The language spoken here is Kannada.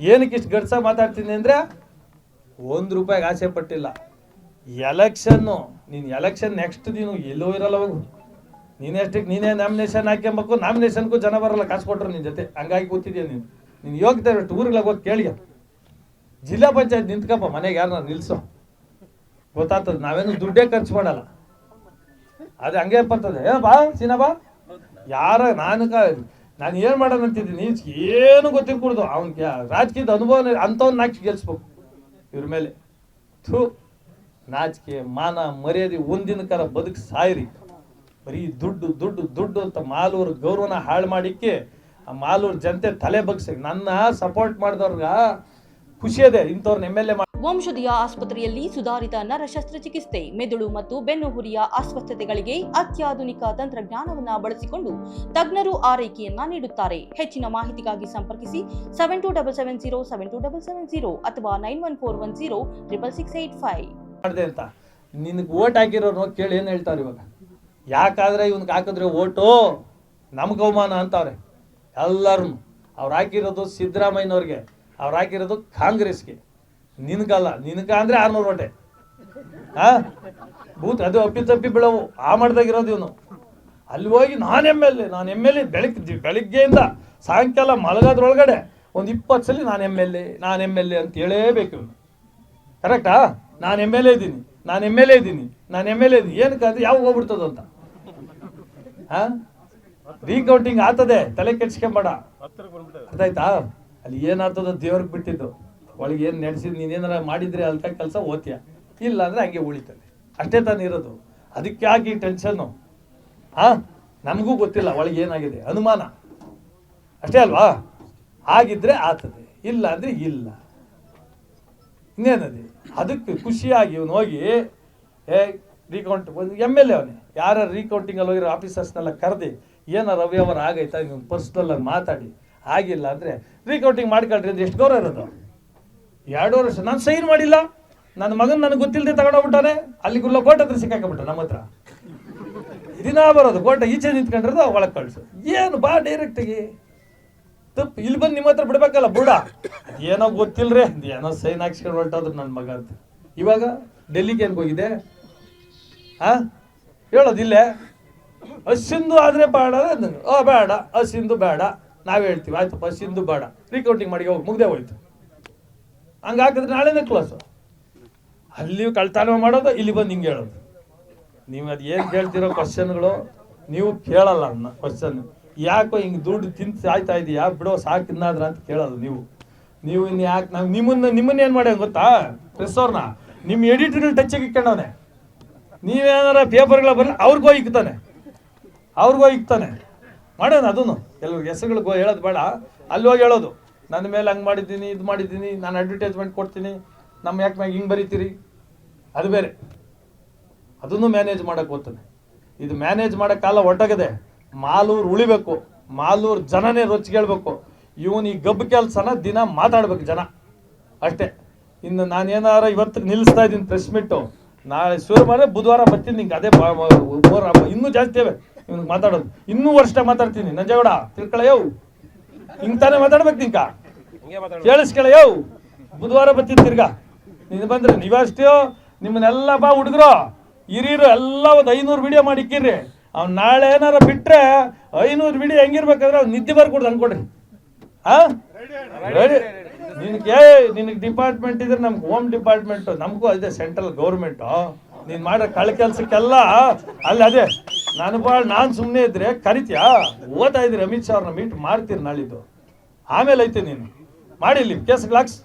ಏನಕ್ಕೆ ಇಷ್ಟು ಗಡ್ಸ ಮಾತಾಡ್ತೀನಿ ಅಂದರೆ ಒಂದು ರೂಪಾಯಿಗೆ ಆಸೆ ಪಟ್ಟಿಲ್ಲ. ಎಲೆಕ್ಷನ್ನು, ನೀನು ಎಲೆಕ್ಷನ್ ನೆಕ್ಸ್ಟ್ ನೀನು ಎಲ್ಲೂ ಇರಲ್ಲ ಹೋಗು. ನೀನು ನೀನೇ ನಾಮಿನೇಷನ್ ಹಾಕ್ಯಂಬೇಕು ನಾಮಿನೇಷನ್ಗೂ ಜನ ಬರಲ್ಲ, ಕಾಸು ಕೊಟ್ರು ನಿನ್ನ ಜೊತೆ. ಹಂಗಾಗಿ ಕೂತಿದ್ಯಾ ನೀನು? ನೀನು ಯೋಗ್ಯತೆ ಇರೋ ಹೋಗಿ ಕೇಳಿಯ. ಜಿಲ್ಲಾ ಪಂಚಾಯತ್ ನಿಂತ್ಕಪ್ಪ, ಮನೆಗೆ ಯಾರನ್ನ ನಿಲ್ಲಿಸೋ ಗೊತ್ತಾಗ್ತದೆ, ನಾವೇನು ದುಡ್ಡೇ ಖರ್ಚು ಮಾಡಲ್ಲ. ಅದು ಹಂಗೆ ಬರ್ತದೆ ಏ ಬಾ ಯಾರ ನಾನು ನಾನು ಏನು ಮಾಡೋಣ ಅಂತಿದ್ದೀನಿ? ಏನು ಗೊತ್ತಿರ್ಕೂಡ್ದು. ಅವ್ನಿಗೆ ರಾಜಕೀಯದ ಅನುಭವ ಅಂಥವ್ನ ನಾಚಿಕೆ ಗೆಲ್ಸ್ಬೇಕು. ಇವ್ರ ಮೇಲೆ. ಥೂ, ನಾಚಿಕೆ, ಮಾನ, ಮರ್ಯಾದೆ ಒಂದಿನ ಕರ ಬದುಕು ಸಾಯಿರಿ. ಬರೀ ದುಡ್ಡು ದುಡ್ಡು ದುಡ್ಡು ಅಂತ ಮಾಲೂರು ಗೌರವನ ಹಾಳು ಮಾಡಿಕ್ಕೆ ಆ ಮಾಲೂರು ಜನತೆ ತಲೆ ಬಗ್ಸಿ ನನ್ನ ಸಪೋರ್ಟ್ ಮಾಡಿದವ್ರಿಗ ಖುಷಿ ಇಂಥವ್ರನ್ನ ಎಂ ಎಲ್ ಎ ವಂಶದಿಯ ಆಸ್ಪತ್ರೆಯಲ್ಲಿ ಸುಧಾರಿತ ನರ ಶಸ್ತ್ರಚಿಕಿತ್ಸೆ ಮೆದುಳು ಮತ್ತು ಬೆನ್ನುಹುರಿಯ ಅಸ್ವಸ್ಥತೆಗಳಿಗೆ ಅತ್ಯಾಧುನಿಕ ತಂತ್ರಜ್ಞಾನವನ್ನ ಬಳಸಿಕೊಂಡು ತಜ್ಞರು ಆರೈಕೆಯನ್ನ ನೀಡುತ್ತಾರೆ. ಹೆಚ್ಚಿನ ಮಾಹಿತಿಗಾಗಿ ಸಂಪರ್ಕಿಸಿ seven two double seven zero seven two double seven zero ಅಥವಾ nine one four one zero triple six eight five ಅಂತ. ನಿನಗೆ ಓಟ್ ಹಾಕಿರೋರು ಕೇಳಿ ಏನು ಹೇಳ್ತಾರೆ ಇವಾಗ? ಯಾಕಾದ್ರೆ ಇವನ್ಗೆ ಹಾಕಿದ್ರೆ ಓಟು ನಮ್ಗೆ ಅವಮಾನ ಅಂತವ್ರೆ. ಎಲ್ಲರೂ ಅವ್ರು ಹಾಕಿರೋದು ಸಿದ್ದರಾಮಯ್ಯನವ್ರಿಗೆ. ಅವ್ರು ಹಾಕಿರೋದು ಕಾಂಗ್ರೆಸ್ಗೆ. ನಿನಗಲ್ಲ, ನಿನಗ ಅಂದ್ರೆ ಆರ್ನೂರು ಹೊಟ್ಟೆ. ಹಾ ಬೂತ್ ಅದು ಅಪ್ಪಿ ತಪ್ಪಿ ಬಿಳವು. ಆ ಮಾಡ್ದಾಗಿರೋದು ಇವನು. ಅಲ್ಲಿ ಹೋಗಿ ನಾನು ಎಂ ಎಲ್ ಎ, ನಾನು ಎಂ ಎಲ್ ಎ ಬೆಳಗ್ಗೆ ಬೆಳಿಗ್ಗೆಯಿಂದ ಸಾಯಂಕಾಲ ಮಲಗೋದ್ರೊಳಗಡೆ ಒಂದು ಇಪ್ಪತ್ತು ಸಲ ನಾನು ಎಂ ಎಲ್ ಎ, ನಾನು ಎಂ ಎಲ್ ಎ ಅಂತ ಹೇಳೇಬೇಕು ಇವನು. ಕರೆಕ್ಟಾ ನಾನು ಎಂ ಎಲ್ ಎ ಇದ್ದೀನಿ, ನಾನು ಎಂ ಎಲ್ ಎ ಇದ್ದೀನಿ, ನಾನು ಎಂ ಎಲ್ ಎ ಇದ್ದೀನಿ. ಏನಕ್ಕೆ ಅದು ಯಾವಾಗ ಹೋಗ್ಬಿಡ್ತದ ಅಂತ? ಹಾ ರೀಕೌಂಟಿಂಗ್ ಆಗ್ತದೆ, ತಲೆ ಕೆಡ್ಸ್ಕೊಂಬೇಡ. ಅರ್ಥ ಅಲ್ಲಿ ಏನಾಗ್ತದ ದೇವ್ರಿಗೆ ಬಿಟ್ಟಿದ್ದು. ಒಳಗೆ ಏನು ನಡೆಸಿದ್ ನೀನೇನಾರ ಮಾಡಿದ್ರೆ ಅಂತ ಕೆಲಸ ಓದ್ತೀಯ? ಇಲ್ಲ ಅಂದರೆ ಹಂಗೆ ಉಳಿತದೆ. ಅಷ್ಟೇ ತಾನೇ ಇರೋದು. ಅದಕ್ಕೆ ಯಾಕೆ ಈ ಟೆನ್ಷನ್ನು ಹಾಂ? ನಮಗೂ ಗೊತ್ತಿಲ್ಲ ಒಳಗೆ ಏನಾಗಿದೆ. ಅನುಮಾನ. ಅಷ್ಟೇ ಅಲ್ವಾ? ಆಗಿದ್ರೆ ಆತದೆ. ಇಲ್ಲ ಅಂದರೆ ಇಲ್ಲ. ಇನ್ನೇನದೆ? ಅದಕ್ಕೆ ಖುಷಿಯಾಗಿ ಇವನು ಹೋಗಿ, ಏ ರೀಕೌಂಟ್ ಎಂ ಎಲ್ ಎ ಅವನೇ. ಯಾರ ರೀಕೌಂಟಿಂಗಲ್ಲಿ ಹೋಗಿರೋ ಆಫೀಸರ್ಸ್ನೆಲ್ಲ ಕರೆದಿ ಏನಾರ ಅವ್ಯವಹಾರ ಆಗೈತಾ? ನೀವು ಪರ್ಸ್ನಲ್ ಆಗಿ ಮಾತಾಡಿ. ಆಗಿಲ್ಲ ಅಂದರೆ ರೀಕೌಂಟಿಂಗ್ ಮಾಡ್ಕೊಳ್ರಿ ಅಂದರೆ ಎಷ್ಟು ಗೌರವ ಇರೋದು? ಎರಡೂವರೆ ವರ್ಷ. ನಾನು ಸೈನ್ ಮಾಡಿಲ್ಲ. ನನ್ನ ಮಗನ ನನಗೆ ಗೊತ್ತಿಲ್ಲದೆ ತಗೊಂಡೋಗ್ಬಿಟ್ಟಾನೆ ಅಲ್ಲಿ ಗುಲ್ಲ ಕೋಟೆ ಹತ್ರ ಸಿಕ್ಕಾಕೊಂಬಿಟ್ಟ ನಮ್ಮ ಹತ್ರ. ದಿನ ಬರೋದು. ಕೋಟೆ ಈಚೆ ನಿಂತ್ಕೊಂಡಿರೋದು ಒಳಗೆ ಕಳಿಸು. ಏನು ಬಾ ಡೈರೆಕ್ಟಾಗಿ ತಪ್ಪು ಇಲ್ಲಿ ಬಂದು ನಿಮ್ಮ ಹತ್ರ ಬಿಡ್ಬೇಕಲ್ಲ ಬುಡ. ಏನೋ ಗೊತ್ತಿಲ್ಲರೇ ಏನೋ ಸೈನ್ ಹಾಕ್ಸ್ಕೊಂಡು ಹೊರಟೋದ್ರು ನನ್ನ ಮಗ ಅಂತ. ಇವಾಗ ಡೆಲ್ಲಿಗೆ ಏನ್ಗೆ ಹೋಗಿದೆ ಹೇಳೋದು ಇಲ್ಲೇ. ಹಸಿಂದು ಆದರೆ ಬೇಡ. ಓ, ಬೇಡ. ಹಸಿಂದು ಬೇಡ. ನಾವೇ ಹೇಳ್ತೀವಿ. ಆಯ್ತಪ್ಪ ಹಸಿಂದು ಬೇಡ. ರೀಕೌಂಟಿಂಗ್ ಮಾಡಿ ಹೋಗಿ. ಮುಗ್ದೆ ಹೋಯ್ತು. ಹಂಗೆ ಹಾಕಿದ್ರೆ ನಾಳೆನೇ ಕ್ಲಾಸು ಅಲ್ಲಿ ಕಳ್ತಾನ ಮಾಡೋದು, ಇಲ್ಲಿ ಬಂದು ಹಿಂಗೆ ಹೇಳೋದು. ನೀವು ಅದು ಏನು ಕೇಳ್ತಿರೋ ಕ್ವಶನ್ಗಳು ನೀವು ಕೇಳಲ್ಲ ಅನ್ನ ಕ್ವಶನ್ ಯಾಕೋ ಹಿಂಗೆ ದುಡ್ಡು ತಿಂದು ಸಾಯ್ತಾ ಇದೆಯಾ? ಬಿಡೋ, ಸಾಕು ತಿನ್ನಾದ್ರ ಅಂತ ಕೇಳೋದು ನೀವು. ನೀವು ಇನ್ನು ಯಾಕೆ ನಾವು ನಿಮ್ಮನ್ನ ನಿಮ್ಮನ್ನ ಏನು ಮಾಡ್ಯಾವ ಗೊತ್ತಾ? ಪ್ರೆಸ್ ನಿಮ್ಮ ಎಡಿಟರ್ಗಳು ಟಚ್ ಇಕ್ಕೊಂಡವನೆ. ನೀವೇನಾರ ಪೇಪರ್ಗಳ ಬರಲಿ ಅವ್ರಿಗೋ ಇಕ್ತಾನೆ. ಅವ್ರಿಗೋ ಇಕ್ತಾನೆ. ಮಾಡೋಣ ಅದನ್ನು ಕೆಲವ್ರಿಗೆ ಹೆಸರುಗಳಿಗೋ ಹೇಳೋದು ಬೇಡ. ಅಲ್ಲಿ ಹೋಗಿ ಹೇಳೋದು. ನನ್ನ ಮೇಲೆ ಹಂಗೆ ಮಾಡಿದ್ದೀನಿ ಇದು ಮಾಡಿದ್ದೀನಿ ನಾನು ಅಡ್ವರ್ಟೈಸ್ಮೆಂಟ್ ಕೊಡ್ತೀನಿ ನಮ್ಮ ಯಾಕೆ ಮ್ಯಾಗ ಹಿಂಗೆ ಬರೀತೀರಿ ಅದು ಬೇರೆ ಅದನ್ನು ಮ್ಯಾನೇಜ್ ಮಾಡೋಕೆ ಹೋಗ್ತಾನೆ ಇದು ಮ್ಯಾನೇಜ್ ಮಾಡೋಕ್ಕಾಲ ಒಟ್ಟಾಗದೆ ಮಾಲೂರು ಉಳಿಬೇಕು ಮಾಲೂರು ಜನನೇ ರೊಚ್ಚಿಗೇಳ್ಬೇಕು ಇವನು ಈ ಗಬ್ಬು ಕೆಲಸನ ದಿನ ಮಾತಾಡ್ಬೇಕು ಜನ ಅಷ್ಟೇ ಇನ್ನು ನಾನು ಏನಾರ ಇವತ್ತು ನಿಲ್ಲಿಸ್ತಾ ಇದ್ದೀನಿ ಪ್ರೆಸ್ ಮೀಟು ನಾಳೆ ಶುರು ಮಾಡಿದ್ರೆ ಬುಧವಾರ ಬರ್ತೀನಿ ನಿಂಗೆ ಅದೇ ಇನ್ನೂ ಜಾಸ್ತಿ ಇವೆ ಇವ್ನಿಗೆ ಮಾತಾಡೋದು ಇನ್ನೂ ವರ್ಷ ಮಾತಾಡ್ತೀನಿ ನಂಜೇಗೌಡ ತಿಳ್ಕೊಳ್ಳಯವು ಹಿಂಗೆ ತಾನೇ ಮಾತಾಡ್ಬೇಕು. ನಿಂಕ ಯೋ ಬುಧವಾರ ಬತ್ತಿ ತಿರ್ಗಾ. ನೀನು ಬಂದ್ರೆ ನೀವಷ್ಟೋ ನಿಮ್ಮನ್ನೆಲ್ಲ ಬಾ ಹುಡುಗರು. ಹಿರಿಯರು ಎಲ್ಲ ಒಂದು ಐನೂರು ವಿಡಿಯೋ ಮಾಡಿ ಇಕ್ಕಿರ್ರಿ. ಅವ್ನು ನಾಳೆ ಏನಾರ ಬಿಟ್ರೆ ಐನೂರು ವಿಡಿಯೋ ಹೆಂಗಿರ್ಬೇಕಾದ್ರೆ ಅವ್ನು ನಿದ್ದೆ ಬರ್ಕೊಡ್ದು ಅನ್ಕೊಡ್ರಿ. ಹಾ? ರೆಡಿ ನಿನಗೆ ನಿನಗೆ ಡಿಪಾರ್ಟ್ಮೆಂಟ್ ಇದ್ರೆ ನಮ್ಗೆ ಹೋಮ್ ಡಿಪಾರ್ಟ್ಮೆಂಟ್ ನಮಗೂ ಅದೇ ಸೆಂಟ್ರಲ್ ಗೌರ್ಮೆಂಟು ನೀನು ಮಾಡೋ ಕಳೆ ಕೆಲಸಕ್ಕೆಲ್ಲ ಅಲ್ಲಿ ಅದೇ ನಾನು ಬಾಳ್ ನಾನು ಸುಮ್ಮನೆ ಇದ್ರೆ ಕರಿತ್ಯಾ? ಓದ್ತಾ ಇದ್ದೀರಿ ಅಮಿತ್ ಶಾ ಅವ್ರನ್ನ ಮೀಟ್ ಮಾಡ್ತೀರಿ ನಾಳಿದ್ದು. ಆಮೇಲೆ ಐತೆ ನೀನು. ಮಾಡಿ ಇಲ್ಲಿ, ಕೇಸ್ ಗ್ಲಾಕ್ಸ್